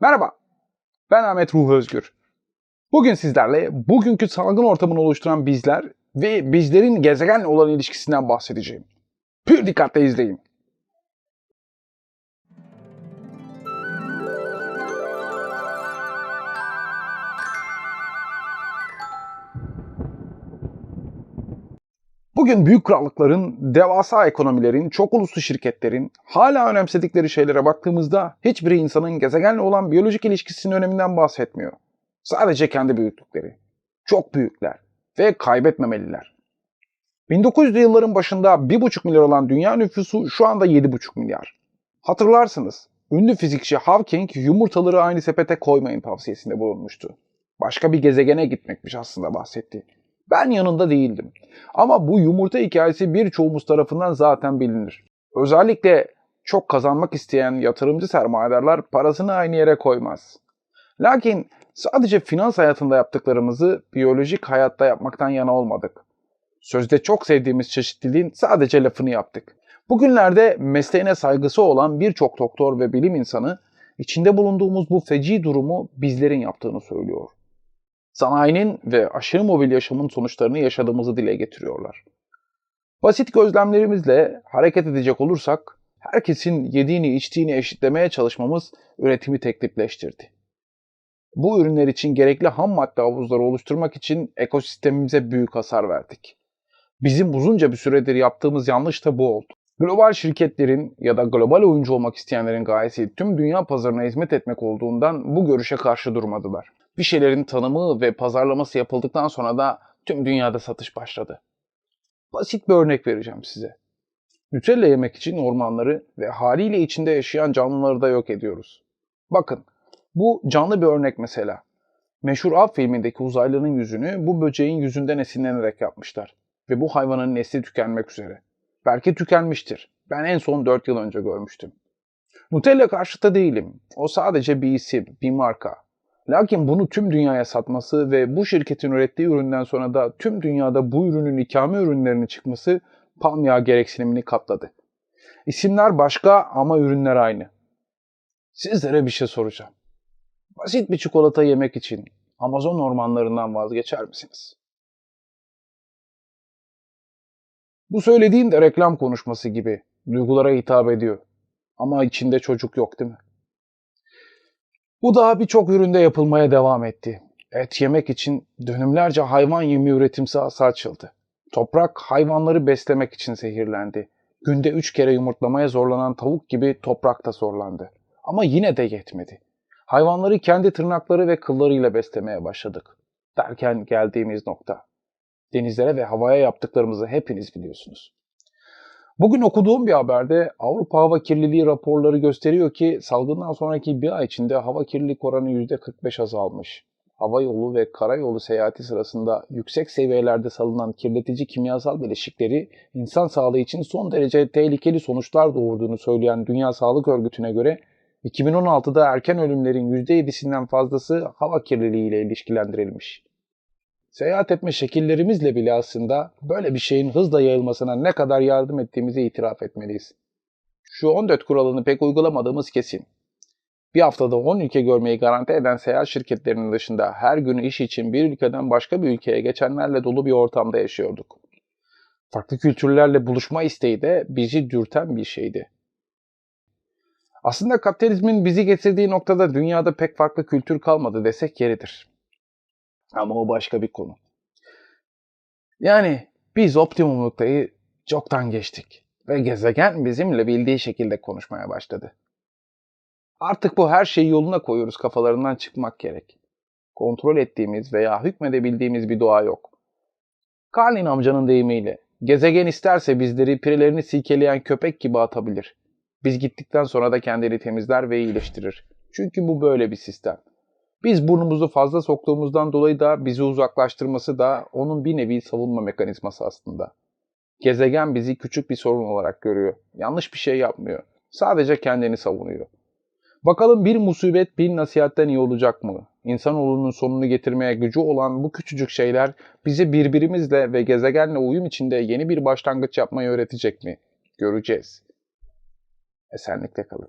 Merhaba, ben Ahmet Ruhu Özgür. Bugün sizlerle bugünkü salgın ortamını oluşturan bizler ve bizlerin gezegenle olan ilişkisinden bahsedeceğim. Pür dikkatle izleyin. Bugün büyük krallıkların, devasa ekonomilerin, çok uluslu şirketlerin hala önemsedikleri şeylere baktığımızda hiçbir insanın gezegenle olan biyolojik ilişkisinin öneminden bahsetmiyor. Sadece kendi büyüklükleri. Çok büyükler ve kaybetmemeliler. 1900'lü yılların başında 1,5 milyar olan dünya nüfusu şu anda 7,5 milyar. Hatırlarsınız, ünlü fizikçi Hawking yumurtaları aynı sepete koymayın tavsiyesinde bulunmuştu. Başka bir gezegene gitmekmiş aslında bahsetti. Ben yanında değildim. Ama bu yumurta hikayesi birçoğumuz tarafından zaten bilinir. Özellikle çok kazanmak isteyen yatırımcı sermayedarlar parasını aynı yere koymaz. Lakin sadece finans hayatında yaptıklarımızı biyolojik hayatta yapmaktan yana olmadık. Sözde çok sevdiğimiz çeşitliliğin sadece lafını yaptık. Bugünlerde mesleğine saygısı olan birçok doktor ve bilim insanı içinde bulunduğumuz bu feci durumu bizlerin yaptığını söylüyor sanayinin ve aşırı mobil yaşamın sonuçlarını yaşadığımızı dile getiriyorlar. Basit gözlemlerimizle hareket edecek olursak, herkesin yediğini içtiğini eşitlemeye çalışmamız üretimi teklifleştirdi. Bu ürünler için gerekli ham madde havuzları oluşturmak için ekosistemimize büyük hasar verdik. Bizim uzunca bir süredir yaptığımız yanlış da bu oldu. Global şirketlerin ya da global oyuncu olmak isteyenlerin gayesi tüm dünya pazarına hizmet etmek olduğundan bu görüşe karşı durmadılar. Bir şeylerin tanımı ve pazarlaması yapıldıktan sonra da tüm dünyada satış başladı. Basit bir örnek vereceğim size. Nutella yemek için ormanları ve haliyle içinde yaşayan canlıları da yok ediyoruz. Bakın, bu canlı bir örnek mesela. Meşhur Av filmindeki uzaylının yüzünü bu böceğin yüzünden esinlenerek yapmışlar. Ve bu hayvanın nesli tükenmek üzere. Belki tükenmiştir. Ben en son 4 yıl önce görmüştüm. Nutella karşıtı değilim. O sadece bir isim, bir marka. Lakin bunu tüm dünyaya satması ve bu şirketin ürettiği üründen sonra da tüm dünyada bu ürünün ikame ürünlerinin çıkması palm yağı gereksinimini katladı. İsimler başka ama ürünler aynı. Sizlere bir şey soracağım. Basit bir çikolata yemek için Amazon ormanlarından vazgeçer misiniz? Bu söylediğim de reklam konuşması gibi. Duygulara hitap ediyor. Ama içinde çocuk yok değil mi? Bu daha birçok üründe yapılmaya devam etti. Et yemek için dönümlerce hayvan yemi üretim sahası açıldı. Toprak hayvanları beslemek için zehirlendi. Günde üç kere yumurtlamaya zorlanan tavuk gibi toprak da zorlandı. Ama yine de yetmedi. Hayvanları kendi tırnakları ve kıllarıyla beslemeye başladık. Derken geldiğimiz nokta. Denizlere ve havaya yaptıklarımızı hepiniz biliyorsunuz. Bugün okuduğum bir haberde Avrupa Hava Kirliliği raporları gösteriyor ki salgından sonraki bir ay içinde hava kirlilik oranı %45 azalmış. Hava yolu ve karayolu seyahati sırasında yüksek seviyelerde salınan kirletici kimyasal bileşikleri insan sağlığı için son derece tehlikeli sonuçlar doğurduğunu söyleyen Dünya Sağlık Örgütü'ne göre 2016'da erken ölümlerin %7'sinden fazlası hava kirliliği ile ilişkilendirilmiş. Seyahat etme şekillerimizle bile aslında böyle bir şeyin hızla yayılmasına ne kadar yardım ettiğimizi itiraf etmeliyiz. Şu 14 kuralını pek uygulamadığımız kesin. Bir haftada 10 ülke görmeyi garanti eden seyahat şirketlerinin dışında her gün iş için bir ülkeden başka bir ülkeye geçenlerle dolu bir ortamda yaşıyorduk. Farklı kültürlerle buluşma isteği de bizi dürten bir şeydi. Aslında kapitalizmin bizi getirdiği noktada dünyada pek farklı kültür kalmadı desek yeridir. Ama o başka bir konu. Yani biz optimum noktayı çoktan geçtik ve gezegen bizimle bildiği şekilde konuşmaya başladı. Artık bu her şeyi yoluna koyuyoruz kafalarından çıkmak gerek. Kontrol ettiğimiz veya hükmedebildiğimiz bir doğa yok. Carlin amcanın deyimiyle gezegen isterse bizleri pirelerini silkeleyen köpek gibi atabilir. Biz gittikten sonra da kendini temizler ve iyileştirir. Çünkü bu böyle bir sistem. Biz burnumuzu fazla soktuğumuzdan dolayı da bizi uzaklaştırması da onun bir nevi savunma mekanizması aslında. Gezegen bizi küçük bir sorun olarak görüyor. Yanlış bir şey yapmıyor. Sadece kendini savunuyor. Bakalım bir musibet bir nasihatten iyi olacak mı? İnsanoğlunun sonunu getirmeye gücü olan bu küçücük şeyler bizi birbirimizle ve gezegenle uyum içinde yeni bir başlangıç yapmayı öğretecek mi? Göreceğiz. Esenlikle kalın.